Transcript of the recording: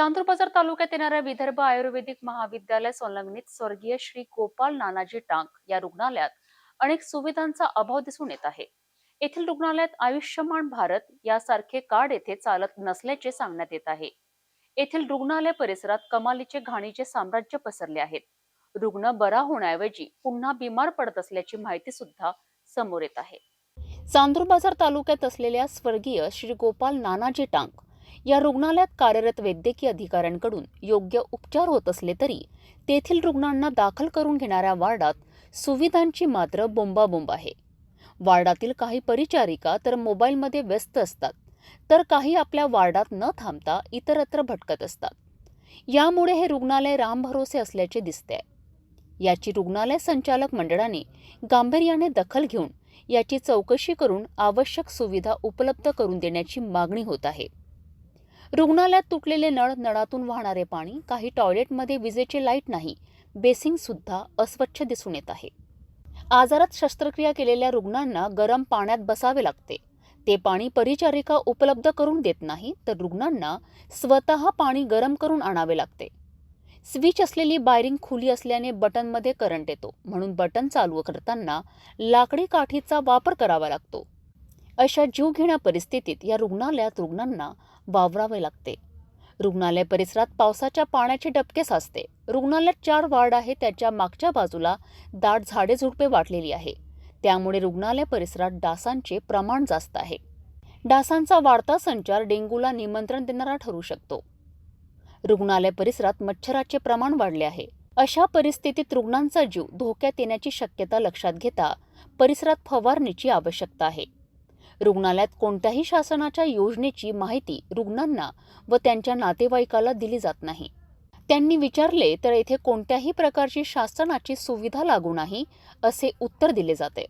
चांदूरबाजार तालुक्यात येणाऱ्या विदर्भ आयुर्वेदिक महाविद्यालय संलग्नित स्वर्गीय श्री गोपाल नानाजी टांक या रुग्णालयात अनेक सुविधांचा अभाव दिसून येत आहे. येथील रुग्णालयात आयुष्यमान भारत यासारखे कार्ड येथे चालत नसल्याचे सांगण्यात येत आहे. येथील रुग्णालय परिसरात कमालीचे घाणीचे साम्राज्य पसरले आहेत. रुग्ण बरा होण्याऐवजी पुन्हा बिमार पडत असल्याची माहिती सुद्धा समोर येत आहे. चांदूर बाजार तालुक्यात असलेल्या स्वर्गीय श्री गोपाल नानाजी टांक या रुग्णालयात कार्यरत वैद्यकीय अधिकाऱ्यांकडून योग्य उपचार होत असले तरी तेथील रुग्णांना दाखल करून घेणाऱ्या वार्डात सुविधांची मात्र बोंबाबोंब आहे. वार्डातील काही परिचारिका तर मोबाईलमध्ये व्यस्त असतात तर काही आपल्या वार्डात न थांबता इतरत्र भटकत असतात. यामुळे हे रुग्णालय रामभरोसे असल्याचे दिसते याची रुग्णालय संचालक मंडळाने गांभीर्याने दखल घेऊन याची चौकशी करून आवश्यक सुविधा उपलब्ध करून देण्याची मागणी होत आहे. रुग्णालयात तुटलेले नळ नळातून वाहणारे पाणी काही टॉयलेटमध्ये विजेचे लाइट नाही बेसिंगसुद्धा अस्वच्छ दिसून येत आहे. आजारात शस्त्रक्रिया केलेल्या रुग्णांना गरम पाण्यात बसावे लागते. ते पाणी परिचारिका उपलब्ध करून देत नाही तर रुग्णांना स्वतः पाणी गरम करून आणावे लागते. स्विच असलेली बायरिंग खुली असल्याने बटनमध्ये करंट येतो म्हणून बटन चालू करताना लाकडी काठीचा वापर करावा लागतो. अशा जीवघेण्या परिस्थितीत या रुग्णालयात रुग्णांना वावरावे लागते. रुग्णालय परिसरात पावसाच्या पाण्याचे डबके साचते. रुग्णालयात चार वार्ड आहे त्याच्या मागच्या बाजूला दाट झाडे झुडपे वाटलेली आहे. त्यामुळे रुग्णालय परिसरात डासांचे प्रमाण जास्त आहे. डासांचा वाढता संचार डेंग्यूला निमंत्रण देणारा ठरू शकतो. रुग्णालय परिसरात मच्छराचे प्रमाण वाढले आहे. अशा परिस्थितीत रुग्णांचा जीव धोक्यात येण्याची शक्यता लक्षात घेता परिसरात फवारणीची आवश्यकता आहे. रुग्णालयात कोणत्याही शासनाच्या योजनेची माहिती रुग्णांना व त्यांच्या नातेवाईकाला दिली जात नाही. त्यांनी विचारले तर येथे कोणत्याही प्रकारची शासनाची सुविधा लागू नाही? असे उत्तर दिले जाते.